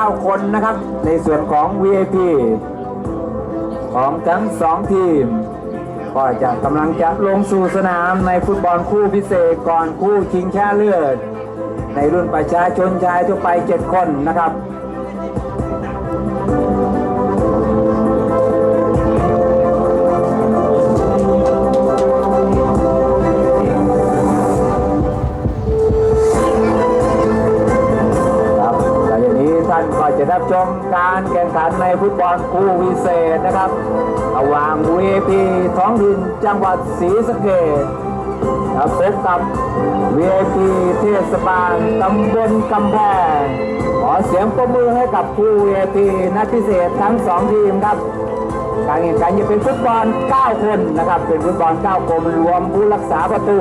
9 คนนะครับ ในส่วนของ VIP ของทั้งสองทีม ก็จะกำลังจะลงสู่สนามในฟุตบอลคู่พิเศษก่อนคู่ชิงชนะเลือด ในรุ่นประชาชนชายทั่วไป 7 คนนะครับ ข่งขันในฟุตบอลคู่วิเศษนะครับระหว่าง VP ท้องถิ่นจังหวัดศรีสะเกษครับพบกับ VIP เทศบาลตำบลกำแพงขอเสียงปรบมือให้กับคู่ VIP นัดพิเศษทั้งสองทีมครับการแข่งขันจะเป็นฟุตบอล 9 คนนะครับ เป็นฟุตบอล 9 คนรวมผู้รักษาประตู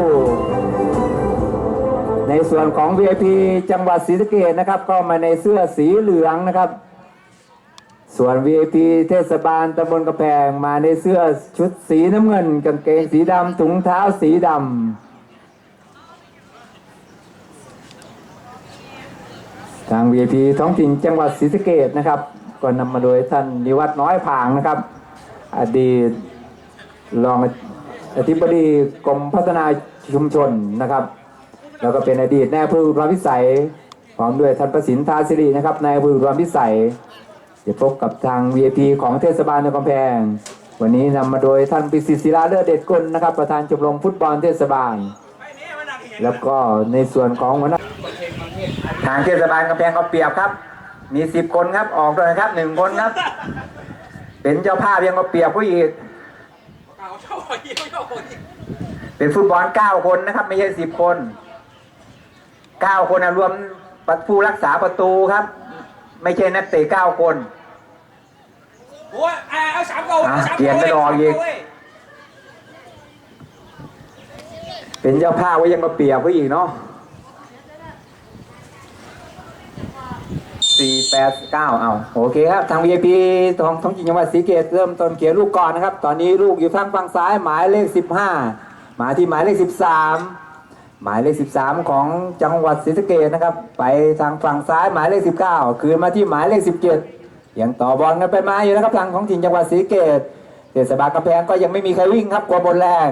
ในส่วนของ VIP จังหวัดศรีสะเกษนะครับ ก็มาในเสื้อสีเหลืองนะครับ ส่วน VIP เทศบาลตำบลกระแพงมาในเสื้อชุดสีน้ำเงิน กางเกงสีดำถุงเท้าสีดำทาง VIP ท้องถิ่นจังหวัดศรีสะเกษนะครับ ก็นำมาโดยท่านนิวัฒน์น้อยผางนะครับ อดีตรองอธิบดีกรมพัฒนาชุมชนนะครับ แล้วก็เป็นอดีตนายอำเภออุดรพิสัยพร้อมด้วยท่านประสินทาสิรินะครับนายอำเภออุด รพิสัยจะพบกับทาง VIP ของเทศบาลนครกำแพง วันนี้นำมาโดยท่านปิสิทธิ์ศิลาเลิศเดชกุลนะครับ ประธานชมรมฟุตบอลเทศบาล แล้วก็ในส่วนของหัวหน้าทางเทศบาลกำแพงก็เปรียบครับ มีสิบคนครับออกด้วยนะครับหนึ่งคนครับ เป็นเจ้าภาพยังก็เปรียบผู้อีกเอาเจ้าหัวยี่เจ้าหัวยี่เป็นฟุตบอลเก้าคนนะครับ ไม่ใช่สิบคนเก้าคนนะรวมผู้รักษาประตูครับ ไม่ใช่นักเตะเก้าคนโอ้ยเอาสามเก้าอะสามเปลี่ยนไปรออีก เป็นเจ้าภาพไว้ยังมาเปรียบไว้อีกเนาะสี่แปดเก้าเอาโอเคครับ ทาง VIP ท้องท้องถิ่นจังหวัดศรีเกตเริ่มต้นเขียนลูกก่อนนะครับ ตอนนี้ลูกอยู่ทางฝั่งซ้ายหมายเลขสิบห้ามาที่หมายเลขสิบสาม หมายเลขสิบสามของจังหวัดศรีสะเกดนะครับ ไปทางฝั่งซ้ายหมายเลขสิบเก้าคืนมาที่หมายเลขสิบเจ็ดยังต่อบอลกันไปมาอยู่นะครับทางของถิ่นจังหวัดศรีสะเกดเทศบาลกำแพงก็ยังไม่มีใครวิ่งครับกลัวบนแรง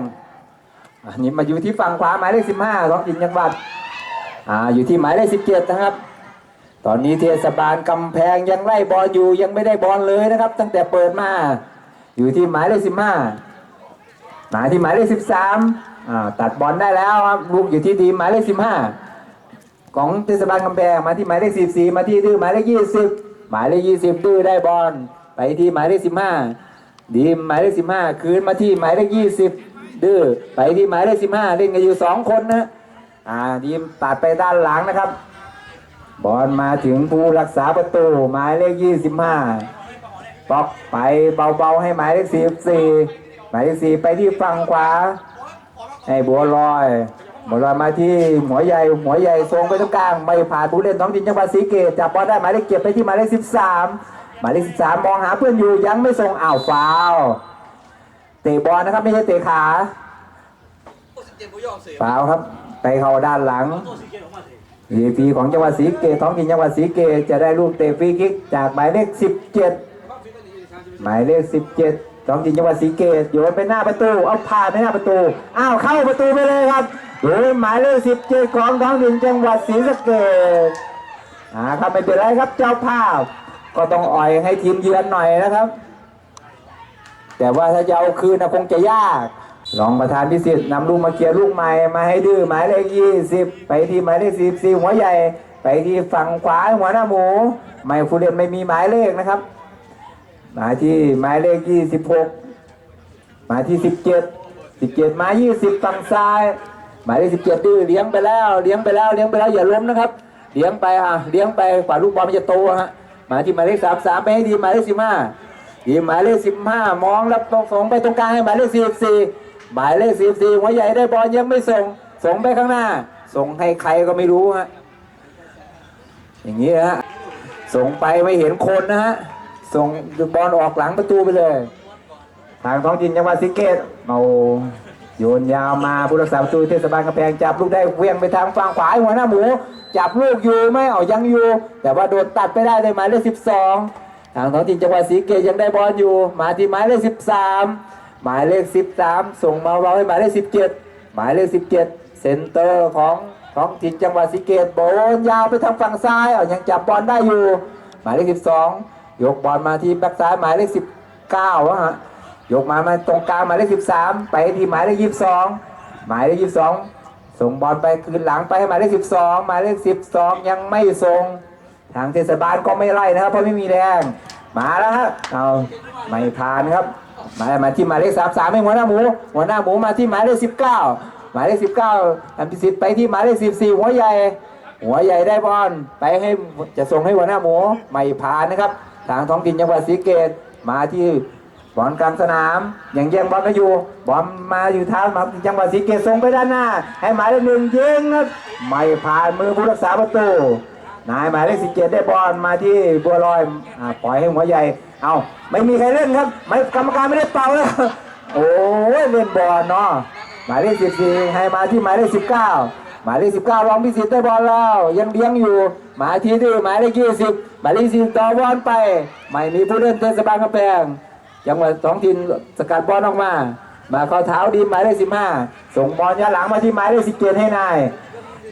อันนี้มาอยู่ที่ฝั่งขวาหมายเลขสิบห้าท้องถิ่นจังหวัดอ่าอยู่ที่หมายเลขสิบเจ็ดนะครับ ตอนนี้เทศบาลกำแพงยังไล่บอลอยู่ยังไม่ได้บอลเลยนะครับ ตั้งแต่เปิดมา อยู่ที่หมายเลขสิบห้ามายที่หมายเลขสิบสาม อ่าตัดบอลได้แล้วครับลูกอยู่ที่ทีมหมายเลขสิบห้าของเทศบาลกำแพงมาที่หมายเลขสิบสี่มาที่ดื้อหมายเลขยี่สิบหมายเลขยี่สิบดื้อได้บอลไปที่หมายเลขสิบห้าดีมหมายเลขสิบห้าคืนมาที่หมายเลขยี่สิบดื้อไปที่หมายเลขสิบห้าเล่นกันอยู่สองคนนะอ่าดีมตัดไปด้านหลังนะครับ บอลมาถึงผู้รักษาประตูหมายเลข25ป๊อกไปเบาๆให้หมายเลข44หมายเลข4ไปที่ฝั่งขวา ให้บัวลอยบัวลอยมาที่หัวใหญ่หัวใหญ่ทรงไปตรงกลาง ไม่ผ่านผู้เล่นท้องถิ่นจังหวัดศรีเกตจับบอลได้หมายเลขเก็บไปที่หมายเลข13หมายเลข13มมองหาเพื่อนอยู่ยังไม่ส่งอ้าวฟาวเตะบอลนะครับไม่ใช่เตะขาฟาวครับไปเข้าด้านหลังตัวสิบเจ็ดออกมาสิ VIP ของจังหวัดศรีเกษท้องถิ่นจังหวัดศรีเกษจะได้ลูกเตะฟรีคิกจากหมายเลข17หมายเลข17 ท้องถิ่นจังหวัดศรีเกษโยนไปหน้าประตู เอาผ่านไปหน้าประตู อ้าวเข้าประตูไปเลยครับโดยหมายเลข17ของท้องถิ่นจังหวัดศรีสะเกษอ่าครับไม่เป็นไรครับเจ้าภาพ ก็ต้องอ่อยให้ทีมเยือนหน่อยนะครับ แต่ว่าถ้าจะเอาคืนนะคงจะยากรองประธานพิสิทธิ์นำลูกมาเคลียร์ลูกใหม่มาให้ดื้อหมายเลขยี่สิบไปที่หมายเลขสิบสี่หัวใหญ่ ไปที่ฝั่งขวาหัวหน้าหมู ไม่ฟูเรียนไม่มีหมายเลขนะครับ มาที่หมายเลขยี่สิบหกมาที่สิบเจ็ดสิบเจ็ดมายี่สิบฝั่งซ้าย หมายเลขสิบเจ็ดดื้อเลี้ยงไปแล้วเลี้ยงไปแล้วเลี้ยงไปแล้วอย่าล้มนะครับเลี้ยงไปอะเลี้ยงไปกว่าลูกบอลมันจะโตฮะมาที่หมายเลขสามสามไปให้ดีหมายเลขสิบห้าทีหมายเลขสิบห้ามองแล้วตรงส่งไปตรงกลางให้หมายเลขสี่สี่หมายเลขสี่สี่หัวใหญ่ได้บอลยังไม่ส่งส่งไปข้างหน้า ส่งให้ใครก็ไม่รู้ฮะอย่างนี้ฮะส่งไปไม่เห็นคนนะฮะ ส่งบอลออกหลังประตูไปเลย ทางท้องถิ่นจังหวัดสิเกตเอาโยนยาวมาผู้รักษาประตูเทศบาลกำแพงจับลูกได้เวียงไปทางฝั่งขวาหัวหน้าหมูจับลูกอยู่ไม่เอายังอยู่ แต่ว่าโดนตัดไปได้ในหมายเลขสิบสองทางท้องถิ่นจังหวัดศรีสะเกษยังได้บอลอยู่ มาที่หมายเลขสิบสามหมายเลขสิบสามส่งมาเราให้หมายเลขสิบเจ็ดหมายเลขสิบเจ็ดเซนเตอร์ของท้องถิ่นจังหวัดศรีสะเกษบอลยาวไปทางฝั่งซ้ายเอายังจับบอลได้อยู่ หมายเลขสิบสอง ยกบอลมาที่แบ็กซ้ายหมายเลขสิบเก้าวะฮะยกมามาตรงกลางหมายเลขสิบสามไปที่หมายเลขยี่สิบสองหมายเลขยี่สิบสองส่งบอลไปคืนหลังไปให้หมายเลขสิบสองหมายเลขสิบสองยังไม่ส่งทางเทศบาลก็ไม่ไล่นะครับเพราะไม่มีแรงมาแล้วฮะเอาไม่ผ่านครับมามาที่หมายเลขสามสามให้หัวหน้าหมูหัวหน้าหมูมาที่หมายเลขสิบเก้าหมายเลขสิบเก้าทำพิสิทธิ์ไปที่หมายเลขสิบสี่หัวใหญ่ หัวใหญ่ได้บอลไปให้จะส่งให้หัวหน้าหมูไม่ผ่านนะครับ ทางท้องถิ่นจังหวัดศรีเกตมาที่บอลกลางสนามอยังแย่งบอลกันอยู่บอลมาอยู่ทามาจังหวะสีเกตส่งไปด้านหน้า ให้หมายเลขหนึ่งยิงครับไม่ผ่านมือผู้รักษาประตูนายหมายเลขสิบเจ็ดได้บอลมาที่บัวลอยอปล่อยให้หัวใหญ่เอาไม่มีใครเล่นครับไม่กรรมการไม่ได้เป่าแล้วโอ้เล่นบอลเนาะหมายเลขสิบสี่ให้มาที่หมายเลขสิบเก้า หมายเลขสิบเก้าลองพิสิทธิ์ได้บอลแล้วยังเลี้ยงอยู่ หมายที่ดื้อหมายเลขยี่สิบหมายเลขสิบต่อบอลไป ไม่มีผู้เล่นเทศบาลกระแพงจังหวัดท้องถิ่นสกัดบอลออกมา มาเข้าเท้าดีหมายเลขสิบห้าส่งบอลย้อนหลังมาที่หมายเลขสิบเจ็ดให้นาย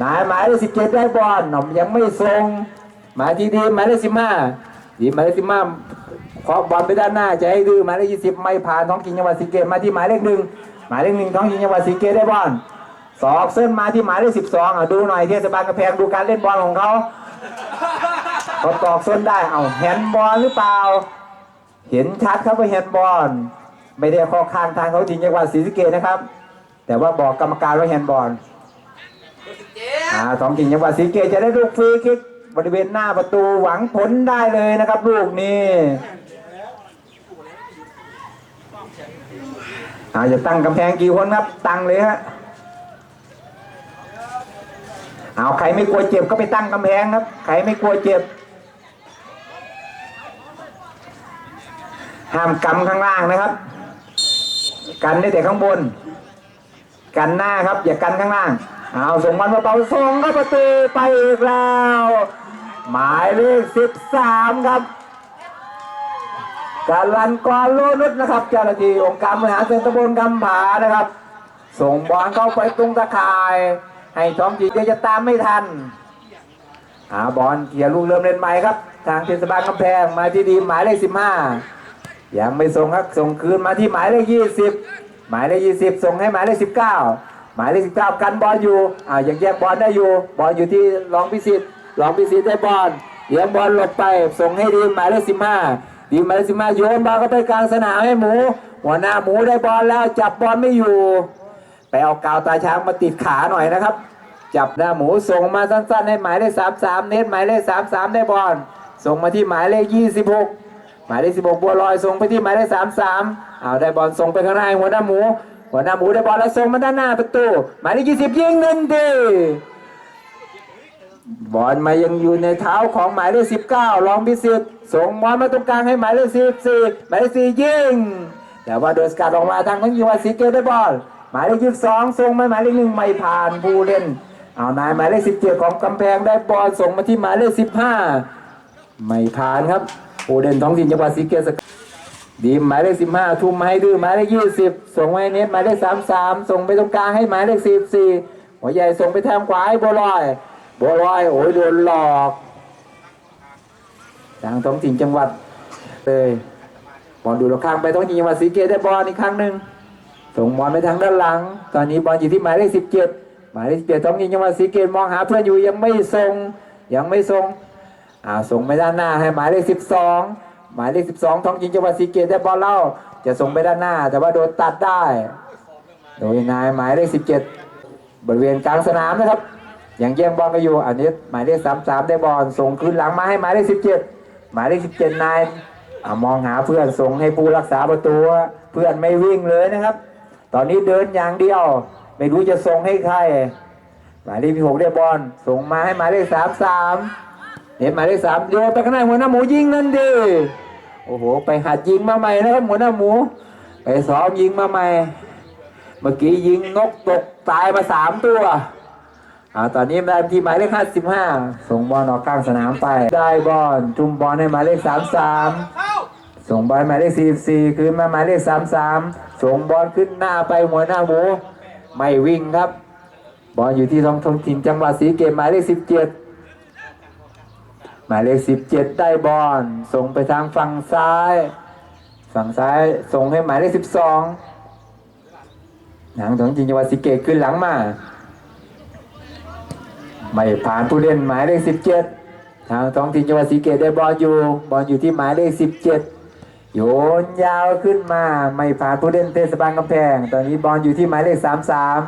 นายหมายเลขสิบเจ็ดได้บอลหน่อมยังไม่ส่งหมายที่ดีหมายเลขสิบห้าดีหมายเลขสิบห้าเคาะบอลไปด้านหน้าจะให้ดื้อหมายเลขยี่สิบไม่ผ่านท้องถิ่นจังหวัดศรีเกตมาที่หมายเลขหนึ่งหมายเลขหนึ่งท้องถิ่นจังหวัดศรีเกตได้บอล สอกเส้นมาที่หมายเลขสิบสองอะดูหน่อยเทศบาลกระแพงดูการเล่นบอลของเขาเขาตอกเส้นได้เอาแฮนด์บอลหรือเปล่า เห็นชัดครับว่าแฮนด์บอลไม่ได้ข้อข้างทางเขาจริงจังหวัดศรีสะเกดนะครับ แต่ว่าบอกกรรมการว่าแฮนด์บอลเบอร์สิบเจ็ดอ่าสองจริงจังหวัดศรีสะเกดจะได้ลูกฟรีคิกบริเวณหน้าประตูหวังผลได้เลยนะครับ ลูกนี้อาจะตั้งกำแพงกี่คนครับ ตั้งเลยฮะ เอาใครไม่กลัวเจ็บก็ไปตั้งกำแพงครับ ใครไม่กลัวเจ็บ ห้ามกำข้างล่างนะครับ กันได้แต่ข้างบน กันหน้าครับ อย่ากันข้างล่าง เอาส่งบอลเบาๆส่งเข้าประตูไปอีกแล้ว หมายเลขสิบสามครับการลันกรโลนุชนะครับเจ้าหน้าที่องค์การบริหารส่วนตำบลกำผานะครับ ส่งบอลเข้าไปตรงตะข่าย ให้ท้องจีเดี๋ยวจะตามไม่ทันหาบอลเกียร์ลูกเริ่มเล่นใหม่ครับ ทางเทศบาลกำแพงมาที่ดีหมายเลขสิบห้ายังไม่ส่งครับส่งคืนมาที่หมายเลขยี่สิบหมายเลขยี่สิบส่งให้หมายเลขสิบเก้าหมายเลขสิบเก้ากันบอลอยู่อ่ายังแยกบอลได้อยู่ บอลอยู่ที่รองพิสิทธิ์รองพิสิทธิ์ได้บอลเลี้ยงบอลหลบไป ส่งให้ดีหมายเลขสิบห้าดีหมายเลขสิบห้าโยนบอลเข้าไปกลางสนามให้หมู หัวหน้าหมูได้บอลแล้วจับบอลไม่อยู่ เอากาวตาช้างมาติดขาหน่อยนะครับ จับหน้าหมูส่งมาสั้นๆให้หมายเลขสามสามเน็ตหมายเลขสามสามได้บอลส่งมาที่หมายเลขยี่สิบหกหมายเลขสิบหกบัวลอยส่งไปที่หมายเลขสามสามเอาได้บอลส่งไปข้างหน้าหัวหน้าหมู หัวหน้าหมูได้บอลแล้วส่งมาด้านหน้าประตูหมายเลขยี่สิบยิงหนึ่งดีบอลมายังอยู่ในเท้าของหมายเลขสิบเก้าลองพิสิทธิ์ส่งบอลมาตรงกลางให้หมายเลขสิบสี่หมายเลขสี่ยิงแต่ว่าโดนสกัดออกมาทางทั้งยีวันสีเกตได้บอล หมายเลขยี่สิบสองส่งมาหมายเลขหนึ่งไม่ผ่านผู้เล่นเอานายหมายเลขสิบเจ็ดของกำแพงได้บอลส่งมาที่หมายเลขสิบห้าไม่ผ่านครับผู้เล่นท้องถิ่นจังหวัดสีเกตสดีหมายเลขสิบห้าทุ่มมาให้ดื้อหมายเลขยี่สิบส่งไว้เน็ตหมายเลขสามสามส่งไปตรงกลางให้หมายเลขสิบสี่หัวใหญ่ส่งไปทางขวาให้บัวลอยบัวลอยโอ้ยโดนหลอกทางท้องถิ่นจังหวัดเลยบอลดูดออกข้างไปต้องยิงมาสีเกตได้บอลอีกครั้งหนึ่ง ส่งบอลไปทางด้านหลัง ตอนนี้บอลอยู่ที่หมายเลขสิบเจ็ดหมายเลขสิบเจ็ดต้องยิงจังหวะสีเกตมองหาเพื่อนอยู่ยังไม่ส่งยังไม่ส่งอ่าส่งไปด้านหน้าให้หมายเลขสิบสองหมายเลขสิบสองท้องยิงจังหวะสีเกตได้บอลเล่าจะส่งไปด้านหน้า แต่ว่าโดนตัดได้ โดยนายหมายเลขสิบเจ็ดบริเวณกลางสนามนะครับยังแย่งบอลกันอยู่อันนี้หมายเลขสามสามได้บอลส่งคืนหลังมาให้หมายเลขสิบเจ็ดหมายเลขสิบเจ็ดนายอมองหาเพื่อนส่งให้ผู้รักษาประตูเพื่อนไม่วิ่งเลยนะครับ ตอนนี้เดินอย่างเดียว ไม่รู้จะส่งให้ใคร หมายเลขหกได้บอลส่งมาให้หมายเลขสามสามเห็นหมายเลขสามโยนไปข้างหน้าหัวหน้าหมูยิงนั่นดีโอ้โห ไปหัดยิงมาใหม่นะครับหัวหน้าหมู ไปซ้อมยิงมาใหม่ เมื่อกี้ยิงนกตกตายมาสามตัวอ่าตอนนี้ได้ที่หมายเลขห้าสิบห้าส่งบอลออกกลางสนามไป ได้บอลทุ่มบอลให้หมายเลขสามสาม ส่งบอลหมายเลขสี่สี่คืนมาหมายเลขสามสามส่งบอลขึ้นหน้าไปหัวหน้าหมู ไม่วิ่งครับ บอลอยู่ที่ท้องทองถิ่นจังหวัดศรีเกตหมายเลขสิบเจ็ดหมายเลขสิบเจ็ดได้บอลส่งไปทางฝั่งซ้าย ฝั่งซ้ายส่งให้หมายเลขสิบสองหนังท้องถิ่นจังหวัดศรีเกตขึ้นหลังมา ไม่ผ่านผู้เล่นหมายเลขสิบเจ็ดทางท้องถิ่นจังหวัดศรีเกตได้บอลอยู่ บอลอยู่ที่หมายเลขสิบเจ็ด โยนยาวขึ้นมา ไม่ผ่านผู้เล่นเทศบาลกำแพง ตอนนี้บอลอยู่ที่หมายเลขสามสาม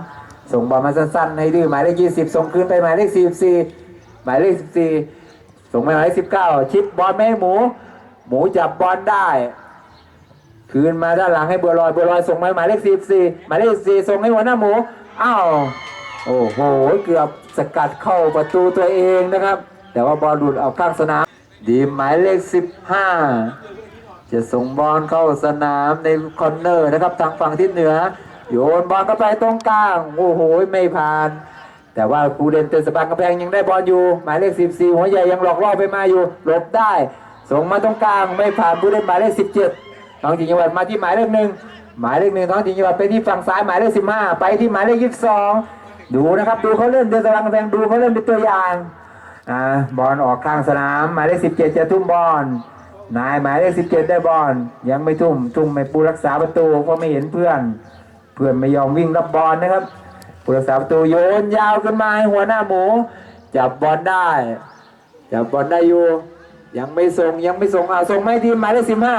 ส่งบอลมาสั้นๆ ให้ดื้อหมายเลขยี่สิบส่งคืนไปหมายเลขสี่สี่หมายเลขสิบสี่ส่งไปหมายเลขสิบเก้าชิปบอลไม่หมู หมูจับบอลได้ คืนมาด้านหลังให้บัวลอยบัวลอยส่งมาหมายเลขสี่สี่หมายเลขสี่ส่งให้หัวหน้าหมู อ้าว โอ้โห เกือบสกัดเข้าประตูตัวเองนะครับ แต่ว่าบอลหลุดออกข้างสนาม ดีหมายเลขสิบห้า จะส่งบอลเข้าสนามในคอนเนอร์นะครับทางฝั่งทิศเหนือ โยนบอลเข้าไปตรงกลางโอ้โหไม่ผ่าน แต่ว่าผู้เล่นเทศบาลกำแพงยังได้บอลอยู่ หมายเลข 14 หัวใหญ่ยังหลอกล่อไปมาอยู่หลบได้ ส่งมาตรงกลางไม่ผ่านผู้เล่นหมายเลข 17ท้องถิ่นจังหวัดมาที่หมายเลขหนึ่งหมายเลขหนึ่งท้องถิ่นจังหวัดไปที่ฝั่งซ้ายหมายเลข 15 ไปที่หมายเลข 22 ดูนะครับดูเขาเล่นเทศบาลกำแพงดูเขาเล่นเป็นตัวอย่างอ่าบอลออกข้างสนาม หมายเลข 17 จะทุ่มบอล นายหมายเลข17ได้บอลยังไม่ทุ่มทุ่มไม่ปูรักษาประตูเพราะไม่เห็นเพื่อน เพื่อนไม่ยอมวิ่งรับบอลนะครับผู้รักษาประตูโยนยาวขึ้นมาให้หัวหน้าหมู จับบอลได้จับบอลได้อยู่ ยังไม่ส่งยังไม่ส่งอ่าส่งไม่ทีมหมายเลขสิบห้า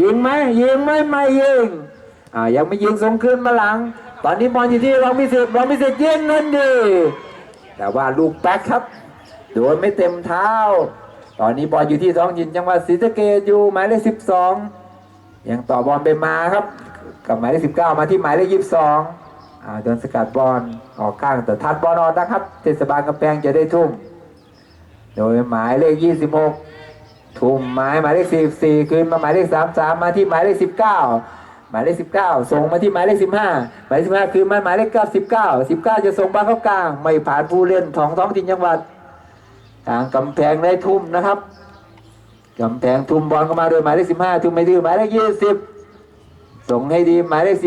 ยิงไหมยิงไหมไม่ยิงอ่ายังไม่ยิงส่งขึ้นมาหลัง ตอนนี้บอลอยู่ที่รองมิสิทธิ์รองมิสิทธิ์ยิงนั่นดีแต่ว่าลูกแป๊กครับโดนไม่เต็มเท้า ตอนนี้บอลอยู่ที่ท้องยินจังหวัดศรีสะเกษอยู่หมายเลขสิบสองยังต่อบอลไปมาครับ กับหมายเลขสิบเก้ามาที่หมายเลขยี่สิบสองอ่าโดนสกัดบอลออกข้างแต่ทัดบอลออกนะครับเทศบาลกำแพงจะได้ทุ่ม โดยหมายเลข26ทุ่มหมายหมายเลข44คืนมาหมายเลข33มสามมาที่หมายเลข19หมายเลข19ส่งมาที่หมายเลข15หมายเลข15คืนมาหมายเลข99 19จะส่งบอลเข้ากลาง ไม่ผ่านผู้เล่นของท้องถิ่นจังหวัด ทางกำแพงได้ทุ่มนะครับกำแพงทุ่มบอลเข้ามาโดยหมายเลข15ทุ่มไม่ดื้อหมายเลข20ส่งให้ดีหมายเลข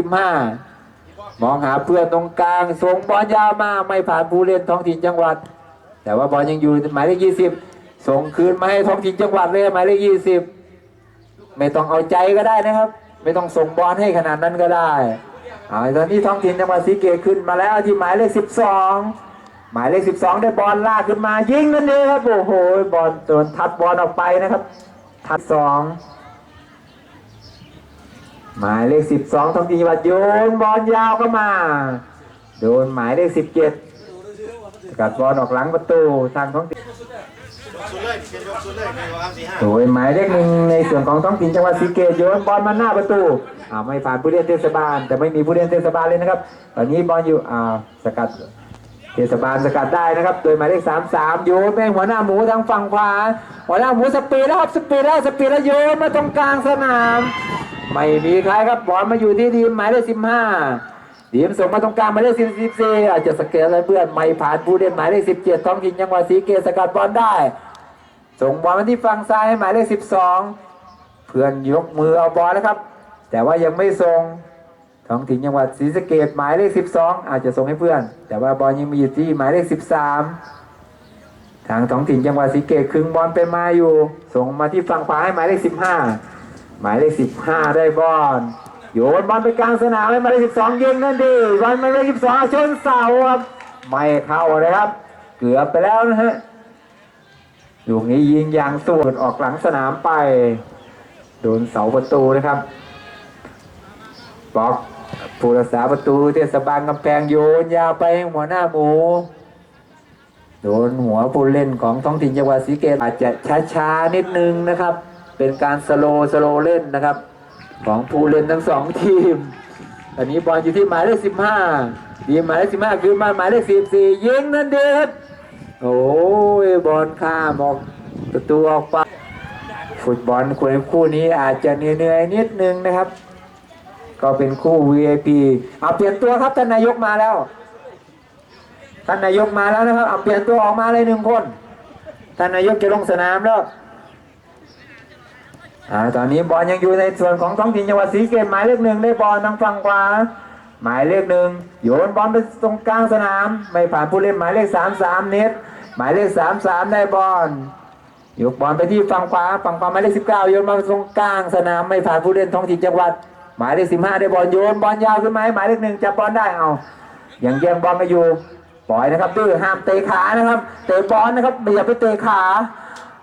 15มองหาเพื่อนตรงกลางส่งบอลยาวมาไม่ผ่านผู้เล่นท้องถิ่นจังหวัด แต่ว่าบอลยังอยู่หมายเลขยี่สิบส่งคืนมาให้ท้องถิ่นจังหวัดเลยหมายเลขยี่สิบไม่ต้องเอาใจก็ได้นะครับ ไม่ต้องส่งบอลให้ขนาดนั้นก็ได้เอาตอนนี้ท้องถิ่นจังหวัดศรีเกตขึ้นมาแล้วที่หมายเลขสิบสอง หมายเลขสิบสองได้บอลลากขึ้นมายิงนั่นเองครับ โอ้โห บอลโดนทัดบอลออกไปนะครับ ทัดสองหมายเลขสิบสองท้องถิ่นวัดโยนบอลยาวเข้ามา โดนหมายเลขสิบเจ็ดกัดบอลออกหลังประตูทางท้องถิ่นโดยหมายเลขหนึ่งในส่วนของท้องถิ่นจังหวัดศรีเกตโยนบอลมาหน้าประตูอ่าไม่ผ่านผู้เล่นเทศบาล แต่ไม่มีผู้เล่นเทศบาลเลยนะครับ ตอนนี้บอลอยู่อ่าสกัด เทศบาลสกัดได้นะครับ โดยหมายเลขสามสามโยนไปให้หัวหน้าหมูทางฝั่งขวาหัวหน้าหมูสปีดแล้วครับสปีดแล้วสปีดแล้วโยนมาตรงกลางสนาม ไม่มีใครครับบอลมาอยู่ที่ทีมหมายเลขสิบห้าทีมส่งมาตรงกลางหมายเลขสิบสี่อาจจะสเกตอะไรเพื่อนไม่ผ่านผู้เล่นหมายเลขสิบเจ็ดท้องถิ่นจังหวัดศรีเกตสกัดบอลได้ ส่งบอลมาที่ฝั่งซ้ายหมายเลข12เพื่อนยกมือเอาบอลแล้วครับ แต่ว่ายังไม่ส่ง ท้องถิ่นจังหวัดศรีสะเกดหมายเลข 12 อาจจะส่งให้เพื่อน แต่ว่าบอลยังมีอยู่ที่หมายเลข 13 ทางท้องถิ่นจังหวัดศรีเกดครึ่งบอลไปมาอยู่ ส่งมาที่ฝั่งขวาให้หมายเลข 15 หมายเลข 15 ได้บอลโยนบอลไปกลางสนามให้หมายเลข 12 ยิงนั่นดีบอลหมายเลข 12 ชนเสาครับไม่เข้านะครับ เกือบไปแล้วนะฮะลูกนี้ยิงยางสวนออกหลังสนามไป โดนเสาประตูนะครับ บอกผู้รักษาประตูเทศบาลกำแพงโยนยาวไปหัวหน้าหมูโดนหัวผู้เล่นของท้องถิ่นจังหวัดศรีเกตอาจจะช้าๆนิดนึงนะครับ เป็นการสโลว์สโลว์เล่นนะครับ ของผู้เล่นทั้งสองทีมอันนี้บอลอยู่ที่หมายเลขสิบห้าทีมหมายเลขสิบห้าคือมาหมายเลขสิบสี่ยิงนั่นเด็ดโอ้ยบอลข้ามออกประตูออกไปฟุตบอลคู่คู่นี้อาจจะเหนื่อยๆนิดนึงนะครับ ก็เป็นคู่ VIP เอาเปลี่ยนตัวครับท่านนายกมาแล้ว ท่านนายกมาแล้วนะครับเอาเปลี่ยนตัวออกมาเลยหนึ่งคน ท่านนายกจะลงสนามแล้วอ่าตอนนี้บอลยังอยู่ในส่วนของท้องถิ่นจังหวัดศรีเกษหมายเลขหนึ่งได้บอลทางฝั่งขวาหมายเลขหนึ่งโยนบอลไปตรงกลางสนาม ไม่ผ่านผู้เล่นหมายเลขสามสามเนตหมายเลขสามสามได้บอลยกบอลไปที่ฝั่งขวาฝั่งขวาหมายเลขสิบเก้าโยนมาตรงกลางสนามไม่ผ่านผู้เล่นท้องถิ่นจังหวัด มายเลขสิบห้าได้บอลโยนบอลยาวขึ้นไหมหมายเลขหนึ่งจับบอลได้เอาอยังแย่งบอลมาอยู่ปล่อยนะครับดื้อห้ามเตะขานะครับ เตะบอลนะครับอย่าไปเตะขา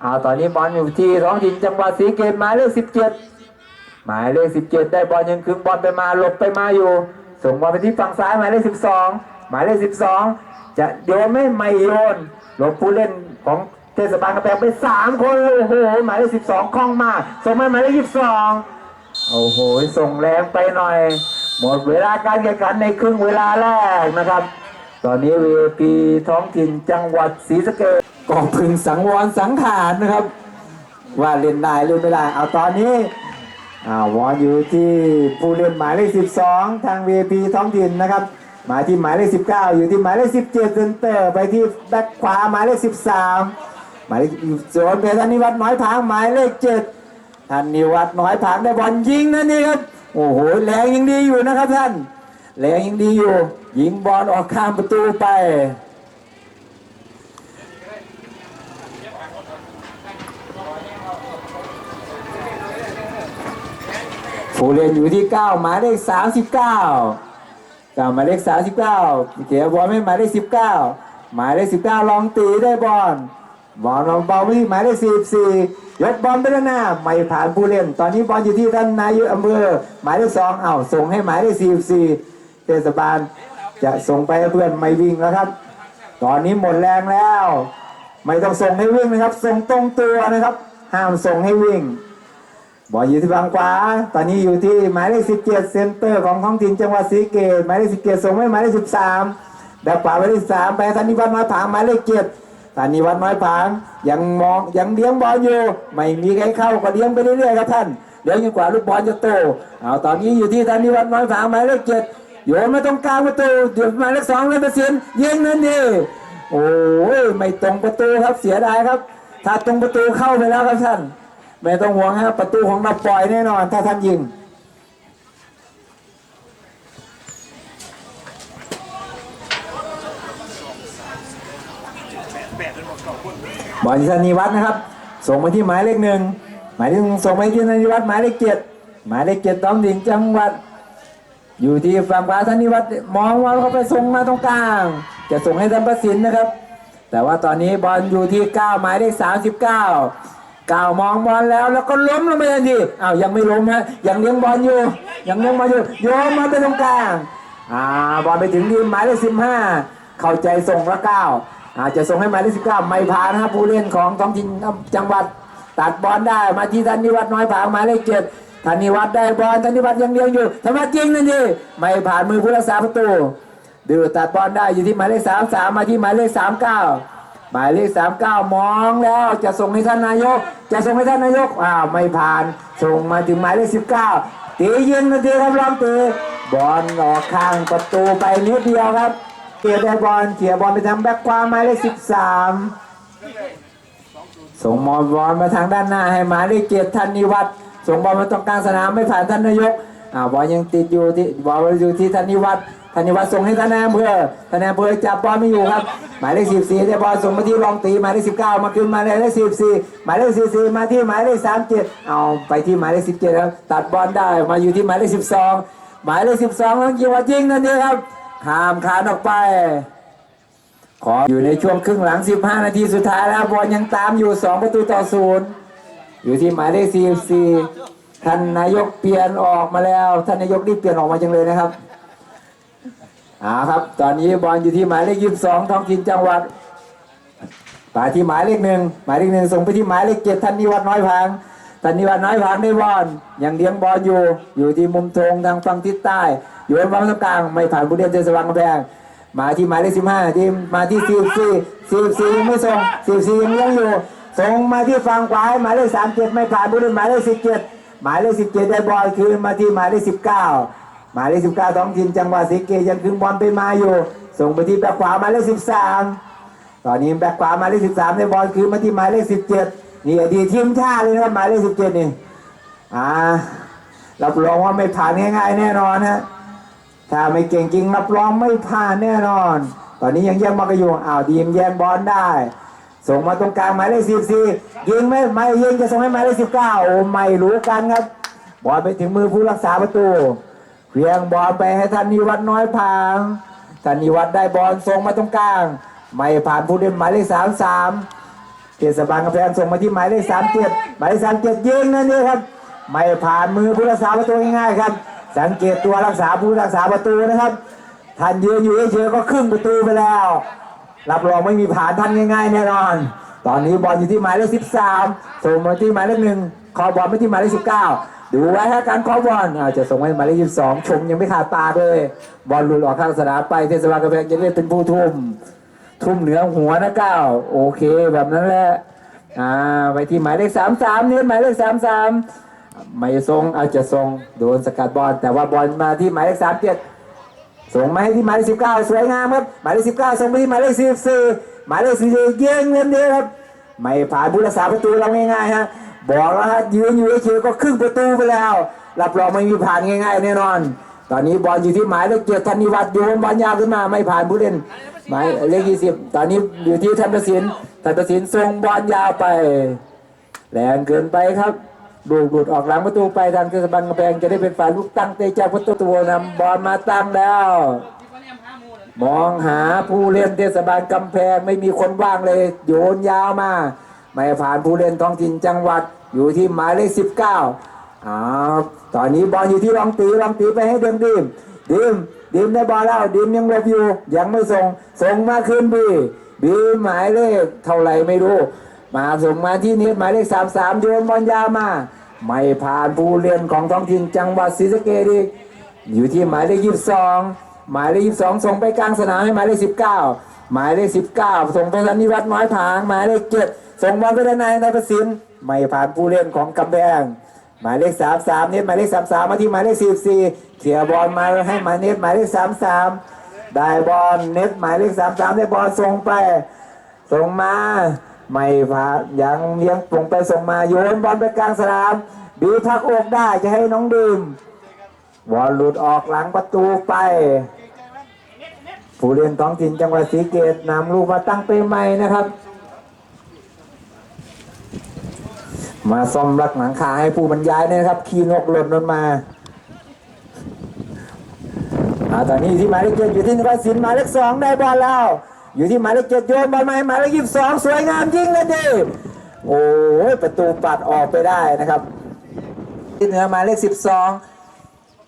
เอาตอนนี้บอลอยู่ที่ท้องถิ่นจังหวัดศรีเกษหมายเลขสิบเจ็ดหมายเลขสิบเจ็ดได้บอลยังคืนบอลไปมาหลบไปมาอยู่ ส่งบอลไปที่ฝั่งซ้ายหมายเลขสิบสองหมายเลขสิบสองจะโยนไม่ไม่โยนหลบผู้เล่นของเทศบาลกระแพงไปสามคนโอ้โหหมายเลขสิบสองคล่องมากส่งมาหมายเลขยี่สิบสอง โอ้โห ส่งแรงไปหน่อย หมดเวลาการแข่งขันในครึ่งเวลาแรกนะครับ ตอนนี้ VP ท้องถิ่นจังหวัดศรีสะเกษก็พึงสังวรสังขารนะครับ ว่าเล่นได้เล่นไม่ได้เอาตอนนี้อ่าวอนอยู่ที่ผู้เล่นหมายเลข 12 ทาง VP ท้องถิ่นนะครับมาที่หมายเลข 19 อยู่ที่หมายเลข 17เซนเตอร์ไปที่แบ็คขวาหมายเลข 13 หมายเลขสวนเพชรนิวัฒน์น้อยผางหมายเลข 7 ท่านนิวัฒน์น้อยผางได้บอลยิงนั่นนี่ครับโอ้โหแรงยังดีอยู่นะครับท่านแรงยังดีอยู่ ยิงบอลออกข้ามประตูไปผู้เล่นอยู่ที่ 9 หมายเลข 39เก้าหมายเลข 39เกียบอลไม่หมายเลข 19 หมายเลข 19 ลองตีได้บอล บอลลองบาไปที่หมายเลข44ยกบอลไปด้านหน้า ไม่ผ่านผู้เล่น ตอนนี้บอลอยู่ที่ท่านนายอำเภอหมายเลข2เอ้าส่งให้หมายเลข44เทศบาลจะส่งไปเพื่อนไม่วิ่งแล้วครับ ตอนนี้หมดแรงแล้ว ไม่ต้องส่งให้วิ่งนะครับ ส่งตรงตัวนะครับ ห้ามส่งให้วิ่งบอลอยู่ที่ฝั่งขวา ตอนนี้อยู่ที่หมายเลข17เจ็ดเซนเตอร์ของท้องถิ่นจังหวัดศรีเกษหมายเลข17ส่งให้หมายเลข13แบบขวาหมายเลข3ไปธนิวัฒน์น้อยผางหมายเลข 7ธนิวัฒน์น้อยผางยังมองยังเลี้ยงบอลอยู่ไม่มีใครเข้าก็เลี้ยงไปเรื่อยๆครับท่านเลี้ยงจนกว่าลูกบอลจะโตเอาตอนนี้อยู่ที่ธนิวัฒน์น้อยผางหมายเลข7โยนมาตรงกลางประตูเดี๋ยวหมายเลข2เลยเปอร์เซ็นต์ยิงนั่นดีโอ้ยไม่ตรงประตูครับเสียดายครับ ถ้าตรงประตูเข้าไปแล้วครับท่าน ไม่ต้องห่วงฮะประตูของเราปล่อยแน่นอน ถ้าท่านยิง บอลชนิวัฒน์นะครับ ส่งมาที่หมายเลขหนึ่งหมายเลขหนึ่งส่งไปที่ธนิวัฒน์หมายเลขเจ็ดหมายเลขเจ็ดต้องถิ่นจังหวัด อยู่ที่ฝั่งขวาธนิวัฒน์มองว่าเขาไปส่งมาตรงกลาง จะส่งให้ทันประสินนะครับ แต่ว่าตอนนี้บอลอยู่ที่9หมายเลข39ก้าวมองบอลแล้วแล้วก็ล้มลงไปทันทีอ้าวยังไม่ล้มฮะยังเลี้ยงบอลอยู่ยังเลี้ยงบอลอยู่โยนมาไปตรงกลางอ่าบอลไปถึงทีมหมายเลข15เข้าใจส่งละเก้า อาจจะส่งให้หมายเลข19ไม่ผ่านนะครับผู้เล่นของท้องถิ่นจังหวัดตัดบอลได้มาที่ธนิวัฒน์น้อยผางหมายเลขเจ็ดธนิวัฒน์ได้บอลธนิวัฒน์ยังเลี้ยงอยู่ทำไมจริงนั่นทีไม่ผ่านมือผู้รักษาประตูดือตัดบอลได้อยู่ที่หมายเลขสามสามมาที่หมายเลขสามเก้าหมายเลขสามเก้ามองแล้วจะส่งให้ท่านนายก จะส่งให้ท่านนายกอ้าวไม่ผ่านส่งมาถึงหมายเลขสิบเก้าตียิงนาทีครับลองตีบอลออกข้างประตูไปนิดเดียวครับ เกียร์ได้บอลเกียร์บอลไปทางแบ็คขวาหมายเลขสิบสามส่งมอลบอลมาทางด้านหน้าให้หมายเลขเกียรติธนิวัฒน์ส่งบอลมาตรงกลางสนามไม่ผ่านท่านนายกอ่าบอลยังติดอยู่ที่บอลอยู่ที่ธนิวัฒน์ธนิวัฒน์ส่งให้ธนายอำเภอธนายอำเภอจับบอลไม่อยู่ครับ หมายเลข14ได้บอลส่งมาที่รองตีหมายเลข19มาคืนหมายเลข14หมายเลข44มาที่หมายเลข37เอาไปที่หมายเลข17ครับตัดบอลได้มาอยู่ที่หมายเลข12หมายเลข12แล้วยิงว่ายิงนั่นเองครับ ข้ามขานออกไป ขออยู่ในช่วงครึ่งหลัง 15 นาทีสุดท้ายแล้วบอลยังตามอยู่ 2 ประตูต่อศูนย์อยู่ที่หมายเลข44ท่านนายกเปลี่ยนออกมาแล้ว ท่านนายกรีบเปลี่ยนออกมาจังเลยนะครับอ่าครับ ตอนนี้บอลอยู่ที่หมายเลขยี่สิบสองท้องถิ่นจังหวัดไปที่หมายเลขหนึ่งหมายเลขหนึ่งส่งไปที่หมายเลขเจ็ดธันนิวัฒน์น้อยพัง ธันนิวันน้อยพังได้บอลยังเลี้ยงบอลอยู่ อยู่ที่มุมธงทางฝั่งทิศใต้ อยู่บนฝั่งตรงกลางไม่ผ่านผู้เล่นเจสวังกำแพงมาที่หมายเลขสิบห้าที่มาที่สี่สี่สี่สี่ยังไม่ส่งสี่สี่ยังเลี้ยงอยู่ส่งมาที่ฝั่งขวาหมายเลขสามเจ็ดไม่ผ่านผู้เล่นหมายเลขสิบเจ็ดหมายเลขสิบเจ็ดได้บอลคืนมาที่หมายเลขสิบเก้าหมายเลขสิบเก้าท้องถิ่นจังหวัดศรีสะเกยังคืนบอลไปมาอยู่ ส่งไปที่แบ็คขวาหมายเลขสิบสามตอนนี้แบ็คขวาหมายเลขสิบสามในบอลคืนมาที่หมายเลขสิบเจ็ด นี่อดีตทีมชาติเลยนะหมายเลขสิบเจ็ดนี่อ่ารับรองว่าไม่ผ่านง่ายๆแน่นอนฮะถ้าไม่เก่งจริงรับรองไม่ผ่านแน่นอน ตอนนี้ยังแย่งบอลกันอยู่อ้าวดีมแย่งบอลได้ ส่งมาตรงกลางหมายเลขสิบสี่ยิงไม่ไม่ยิงจะส่งให้หมายเลขสิบเก้าโอ้ไม่รู้กันครับบอลไปถึงมือผู้รักษาประตูเพียงบอลไปให้ธันนิวัฒน้อยพางธันนิวัฒได้บอลส่งมาตรงกลาง ไม่ผ่านผู้เล่นหมายเลขสามสาม เทศบาลกำแพงส่งมาที่หมายเลขสามเจ็ดหมายเลขสามเจ็ดยิงนั่นเองครับ ไม่ผ่านมือผู้รักษาประตูง่ายๆครับ สังเกตตัวรักษาผู้รักษาประตูนะครับท่านยืนอยู่เฉยๆก็ครึ่งประตูไปแล้ว รับรองไม่มีผ่านท่านง่ายๆแน่นอน ตอนนี้บอลอยู่ที่หมายเลข13ส่งมาที่หมายเลขหนึ่งขอบอลไปที่หมายเลข19ดูไว้ฮะการขอบอลอาจจะส่งให้หมายเลข22ชมยังไม่ขาดตาเลย บอลหลุดออกข้างสนามไปเทศบาลกำแพงจะเล่นเป็นผู้ทุ่ม ทุ่มเหนือหัวนะก้าโอเคแบบนั้นแหละอ่าไปที่หมายเลข33เนี่ยหมายเลข33ไม่ทรงอาจจะทรงโดนสกัดบอลแต่ว่าบอลมาที่หมายเลข37ส่งมาให้ที่หมายเลขสิบเก้าสวยงามครับหมายเลขสิบเก้าส่งไปที่หมายเลขสิบสี่หมายเลขสี่เยิงเงินเดียครับไม่ผ่านผู้รักษาประตูเราง่ายๆฮะบอกแล้วฮะยืนอยู่เฉยๆก็ครึ่งประตูไปแล้วรับรองไม่มีผ่านง่ายๆแน่นอน ตอนนี้บอลอยู่ที่หมายเลขเจ็ดธนิวัฒน์โยนบอลยาวขึ้นมาไม่ผ่านผู้เล่น หมายเลขยี่สิบตอนนี้อยู่ที่ธนประสินธนประสินส่งบอลยาวไป แรงเกินไปครับลูกหลุดออกหลังประตูไปทางเทศบาลกำแพงจะได้เป็นฝ่ายลูกตั้งเตะจากประตูตัวนำบอลมาตั้งแล้ว มองหาผู้เล่นเทศบาลกำแพงไม่มีคนว่างเลย โยนยาวมา ไม่ผ่านผู้เล่นท้องถิ่นจังหวัดอยู่ที่หมายเลขสิบเก้าอ้าวตอนนี้บอลอยู่ที่รองตีรองตีไปให้เดิมดิมดิม ดิมได้บอลแล้วดิมยังลบอยู่ ยังไม่ส่ง ส่งมาคืนบีบีหมายเลขเท่าไหร่ไม่รู้ มาส่งมาที่น็ตหมายเลขสามสามโยนบอลยาวมา ไม่ผ่านผู้เล่นของท้องถิ่นจังหวัดศรีสะเกษอีกอยู่ที่หมายเลขยี่สิบสองหมายเลขยี่สิบสองส่งไปกลางสนามให้หมายเลขสิบเก้าหมายเลขสิบเก้าส่งไปสันนิวัฒน์น้อยผางหมายเลขเจ็ดส่งบอลไปด้านในนายประสินไม่ผ่านผู้เล่นของกำแพง หมายเลขสามสามเน็ตหมายเลขสามสามมาที่หมายเลขสี่สี่เขี่ยบอลมาให้หมายเน็ตหมายเลขสามสามได้บอลเน็ตหมายเลขสามสามได้บอลส่งไปส่งมาไม่ผ่านยังเลี้ยงปลงไปส่งมาโยนบอลไปกลางสนามบีพักอกได้จะให้น้องดื่มบอลหลุดออกหลังประตูไป ผู้เล่นท้องถิ่นจังหวัดศรีเกตนำลูกมาตั้งเป้ใหม่นะครับ มาซ่อมรักหลังคาให้ผู้บรรยายเนี่ยนะครับขี่นกหล่นลงมาอ่าตอนนี้ที่หมายเลขเจ็ดอยู่ที่นวัดสินหมายเลขสองได้บอลแล้ว อยู่ที่หมายเลขเจ็ดโยนบอลมาให้หมายเลขยี่สิบสองสวยงามยิ่งเลยดิโอ้ยประตูปัดออกไปได้นะครับ ที่เหนือหมายเลขสิบสอง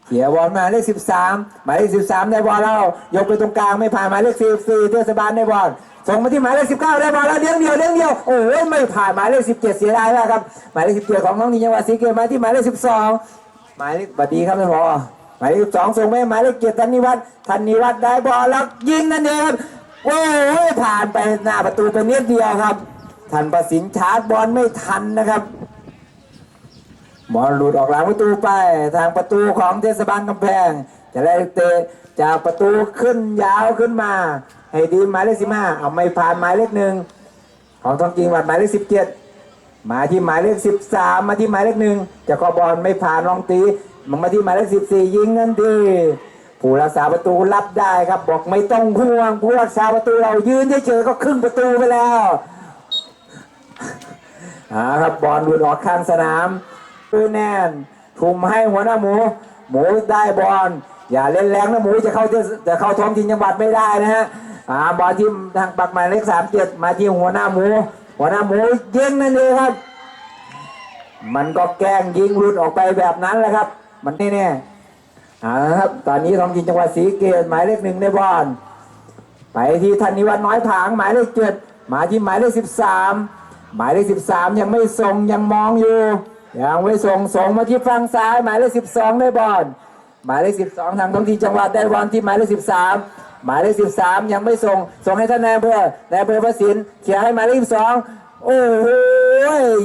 เขียบอลมาเลขสิบสามหมายเลขสิบสามได้บอลแล้วยกไปตรงกลางไม่ผ่านหมายเลขสี่สี่เทศบาลได้บอล ส่งมาที่หมายเลขสิบเก้าได้บอลแล้วเลี้ยงเดียวเลี้ยงเดียวโอ้ยไม่ผ่านหมายเลขสิบเจ็ดเสียดายมากครับหมายเลขสิบเจ็ดของน้องนิจังหวัดศรีเกตมาที่หมายเลขสิบสองหมายเลขบัดดีครับท่านผอหมายเลขสิบสองส่งไปหมายเลขเจ็ดธันนิวัฒน์ธันนิวัฒน์ได้บอลแล้วยิงนั่นเองครับโอ้ยผ่านไปหน้าประตูไปนิดเดียวครับทันประสินชาร์จบอลไม่ทันนะครับบอลหลุดออกหลังประตูไป ทางประตูของเทศบาลกำแพง จะได้เตะจากประตูขึ้นยาวขึ้นมา ให้ดีหมายเลขสิบห้าเอาไม่ผ่านหมายเลขหนึ่งของทองจริงวัดหมายเลขสิบเจ็ดมาที่หมายเลขสิบสามมาที่หมายเลขหนึ่งจะก็บอลไม่ผ่านรองตีมันมาที่หมายเลขสิบสี่ยิงนั่นทีผู้รักษาประตูรับได้ครับ บอกไม่ต้องห่วงผู้รักษาประตูเรายืนเฉยๆก็ครึ่งประตูไปแล้วอ่าครับบอลหลุดออกข้างสนามปืนแน่นทุ่มให้หัวหน้าหมู หมูได้บอลอย่าเล่นแรงนะหมูจะเข้าจะจะเข้าท้องถิ่นจังหวัดไม่ได้นะฮะ อ่าบอลที่ทางปักหมายเลขสามเจ็ดมาที่หัวหน้าหมู หัวหน้าหมูยิงนั่นเองครับ มันก็แกล้งยิงหลุดออกไปแบบนั้นแหละครับ มันแน่ๆอ่าครับตอนนี้ทองถิ่นจังหวัดศรีเกษหมายเลขหนึ่งในบอลไปที่ธนนิวัฒน์น้อยผางหมายเลขเจ็ดมาที่หมายเลขสิบสามหมายเลขสิบสามยังไม่ส่งยังมองอยู่ยังไม่ส่งส่งมาที่ฝั่งซ้าย หมายเลขสิบสองได้บอลหมายเลขสิบสองทางท้องที่จังหวัดได้บอลที่หมายเลขสิบสาม หมายเลขสิบสามยังไม่ส่ง ส่งให้ท่านนายอำเภอ นายอำเภอพระสินเขียร์ให้หมายเลขสิบสองโอ้โห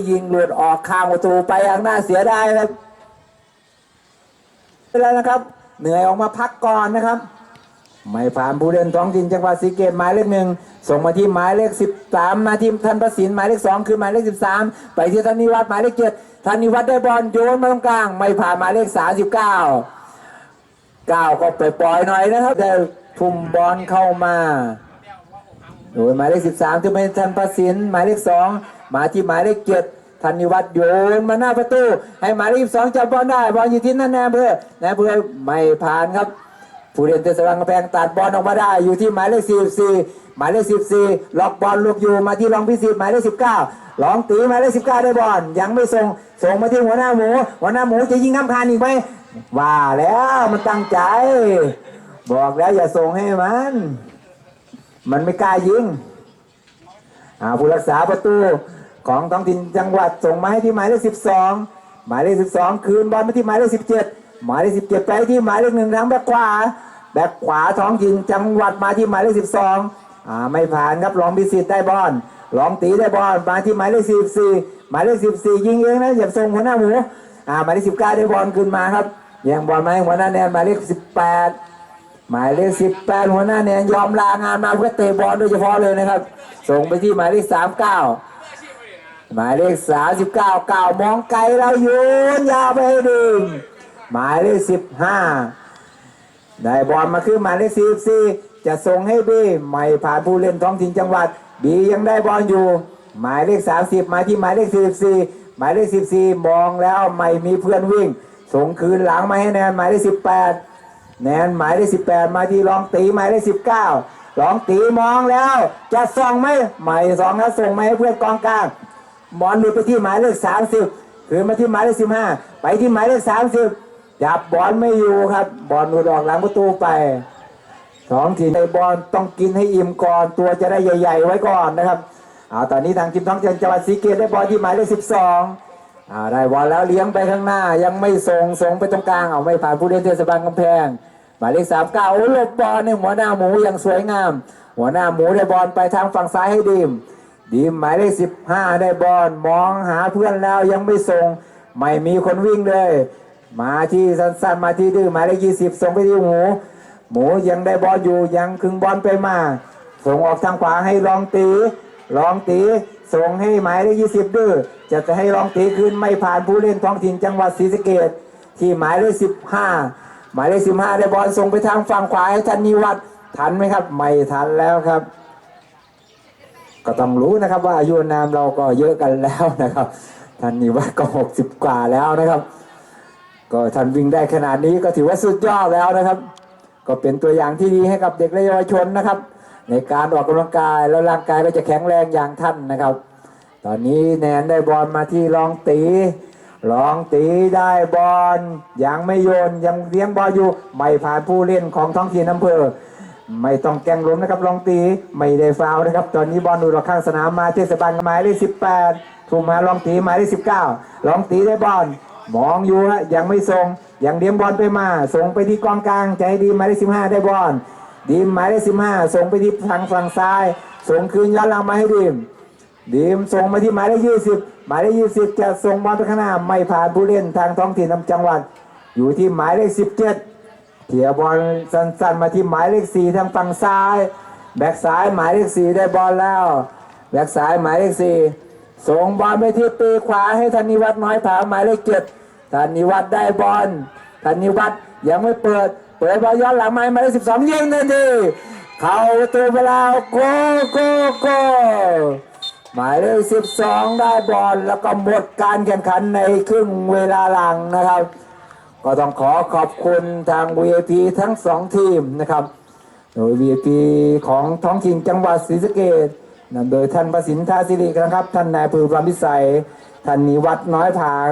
ยิงหลุดออกข้างประตูไปอย่างน่าเสียดายครับไปแล้วนะครับ เหนื่อยออกมาพักก่อนนะครับ ไม่ผ่านผู้เล่นท้องถิ่นจังหวัดศรีเกตหมายเลขหนึ่งส่งมาที่หมายเลขสิบสามมาที่ทันประสินหมายเลขสองคือหมายเลขสิบสามไปที่ธนิวัฒน์หมายเลขเจ็ดธนิวัฒน์ได้บอลโยนมาตรงกลาง ไม่ผ่านหมายเลขสามสิบเก้าเก้าก็ปล่อยๆหน่อยนะครับได้ ทุ่มบอลเข้ามา โดยหมายเลขสิบสามคือเป็นทันประสินหมายเลขสองมาที่หมายเลขเจ็ดธันนิวัฒน์โยนมาหน้าประตู ให้หมายเลขสองจับบอลได้บอลอยู่ที่นั่นแนเพื่อแนเพื่อไม่ผ่านครับ ผู้เล่นเทศบาลกำแพงตัดบอลออกมาได้ อยู่ที่หมายเลข44หมายเลข14ล็อกบอลลูกอยู่มาที่รองพิสิทธิ์หมายเลข19ลองตีหมายเลข19ได้บอลยังไม่ส่งส่งมาที่หัวหน้าหมู หัวหน้าหมูจะยิงน้ำคานอีกไหมว่าแล้วมันตั้งใจ บอกแล้วอย่าส่งให้มัน มันไม่กล้ายิงอ่าผู้รักษาประตูของท้องถิ่นจังหวัดส่งมาให้ที่หมายเลข12หมายเลข12คืนบอลมาที่หมายเลข17หมายเลข17ไปที่หมายเลขหนึ่งทางแบ็คขวาแบ็คขวาท้องถิ่นจังหวัดมาที่หมายเลข12อ่าไม่ผ่านครับลองพิสิทธิ์ได้บอลลองตีได้บอลมาที่หมายเลข44หมายเลข14ยิงเองนะอย่าส่งหัวหน้าหมูอ่าหมายเลข19ได้บอลขึ้นมาครับแย่งบอลมาให้หัวหน้าแนนหมายเลข18 หมายเลข18หัวหน้าแนนยอมลางานมาเพื่อเตะบอลโดยเฉพาะเลยนะครับ ส่งไปที่หมายเลข39หมายเลข39เก้าเก่ามองไกลเราโยนยาวไปให้ดึงหมายเลข15ได้บอลมาขึ้นหมายเลข44จะส่งให้บีไม่ผ่านผู้เล่นท้องถิ่นจังหวัดบียังได้บอลอยู่ หมายเลข30มสิบมาที่หมายเลข44หมายเลข14มองแล้วไม่มีเพื่อนวิ่ง ส่งคืนหลังมาให้แนนหมายเลข18แปด แนนหมายเลข18มาที่รองตีหมายเลข19รองตีมองแล้ว จะส่งไหมไม่ส่องนะส่งมให้เพื่อนกองกลางบอลหลุดไปที่หมายเลข30คืนมาที่หมายเลข15ไปที่หมายเลข30จับบอลไม่อยู่ครับบอลหลุดออกหลังประตูไปสองทีมในบอลต้องกินให้อิ่มก่อนตัวจะได้ใหญ่ ๆ ไว้ก่อนนะครับเอาตอนนี้ทางทีมท้องจังหวัดศรีเกตได้บอลที่หมายเลข12อ่าได้บอลแล้วเลี้ยงไปข้างหน้า ยังไม่ส่งส่งไปตรงกลางเอาไม่ผ่านผู้เล่นเทศบาลกำแพงหมายเลข39โอ้หลบบอลในหัวหน้าหมูอย่างสวยงาม หัวหน้าหมูได้บอลไปทางฝั่งซ้ายให้ดีมดีมหมายเลขสิบห้าได้บอลมองหาเพื่อนแล้วยังไม่ส่ง ไม่มีคนวิ่งเลย มาที่สั้นๆมาที่ดื้อหมายเลขยี่สิบส่งไปที่หมู หมูยังได้บอลอยู่ยังคึงบอลไปมา ส่งออกทางขวาให้ลองตีลองตี ส่งให้หมายเลขยี่สิบดื้อจะจะให้ลองตีคืนไม่ผ่านผู้เล่นท้องถิ่นจังหวัดศรีสะเกดที่หมายเลขสิบห้าหมายเลขสิบห้าได้บอลส่งไปทางฝั่งขวาให้ทันนิวัฒน์ทันไหมครับ ไม่ทันแล้วครับ ก็ต้องรู้นะครับว่าอายุนามเราก็เยอะกันแล้วนะครับท่านนิวัฒน์ก็หกสิบกว่าแล้วนะครับ ก็ท่านวิ่งได้ขนาดนี้ก็ถือว่าสุดยอดแล้วนะครับ ก็เป็นตัวอย่างที่ดีให้กับเด็กและเยาวชนนะครับ ในการออกกำลังกายแล้วร่างกายก็จะแข็งแรงอย่างท่านนะครับ ตอนนี้แนนได้บอลมาที่รองตีรองตีได้บอลยังไม่โยนยังเลี้ยงบอลอยู่ไม่ผ่านผู้เล่นของท้องถิ่นอำเภอ ไม่ต้องแกงล้มนะครับลองตีไม่ได้ฟาวนะครับ ตอนนี้บอลอยู่รอบข้างสนามมาเทศบาลหมายเลขสิบแปดถูกมาลองตีหมายเลขสิบเก้าลองตีได้บอลมองอยู่ฮะยังไม่ส่งยังเลี้ยงบอลไปมา ส่งไปที่กองกลางใจดีหมายเลขสิบห้าได้บอล ดีมหมายเลขสิบห้าส่งไปที่ทางฝั่งซ้าย ส่งคืนย้อนหลังมาให้ดีมดีมส่งมาที่หมายเลขยี่สิบหมายเลขยี่สิบจะส่งบอลไปข้างหน้าไม่ผ่านผู้เล่นทางท้องถิ่นจังหวัด อยู่ที่หมายเลขสิบเจ็ดเถียบอลสั้นๆมาที่หมายเลขสี่ทางฝั่งซ้าย แบ็กซ้ายหมายเลขสี่ได้บอลแล้ว แบ็กซ้ายหมายเลขสี่ส่งบอลไปที่ปีขวาให้ธนิวัฒน์น้อยผาหมายเลขเจ็ดธนิวัฒน์ได้บอลธนิวัฒน์ยังไม่เปิด เปิดบอลย้อนหลังมาให้หมายเลขสิบสองยิงทันทีเข้าประตูไปแล้วโกโกโกหมายเลข12ได้บอลแล้วก็หมดการแข่งขันในครึ่งเวลาหลังนะครับ ก็ต้องขอขอบคุณทาง VIP ทั้งสองทีมนะครับ โดย VIP ของท้องถิ่นจังหวัดศรีสะเกษนำโดยท่านประสินทาสิรินะครับ ท่านนายอำเภอพรหมพิสัย ท่านนิวัฒน์น้อยผาง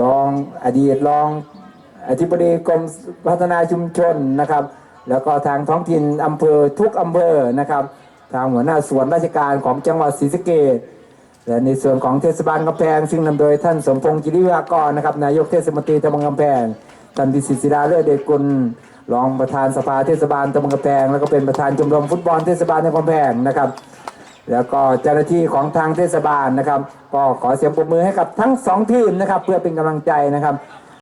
รองอดีตรอง อธิบดีกรมพัฒนาชุมชนนะครับ แล้วก็ทางท้องถิ่นอำเภอทุกอำเภอนะครับ ทางหัวหน้าส่วนราชการของจังหวัดศรีสะเกษและในส่วนของเทศบาลกำแพง ซึ่งนำโดยท่านสมพงษ์จิริวากรนะครับนายกเทศมนตรีตำบลกำแพงท่านพิสิทธิ์ศิลาเลือเดชกุลรองประธานสภาเทศบาลตำบลกำแพง แล้วก็เป็นประธานชมรมฟุตบอลเทศบาลในกำแพงนะครับ แล้วก็เจ้าหน้าที่ของทางเทศบาลนะครับ ก็ขอเสียงปรบมือให้กับทั้งสองทีมนะครับ เพื่อเป็นกำลังใจนะครับ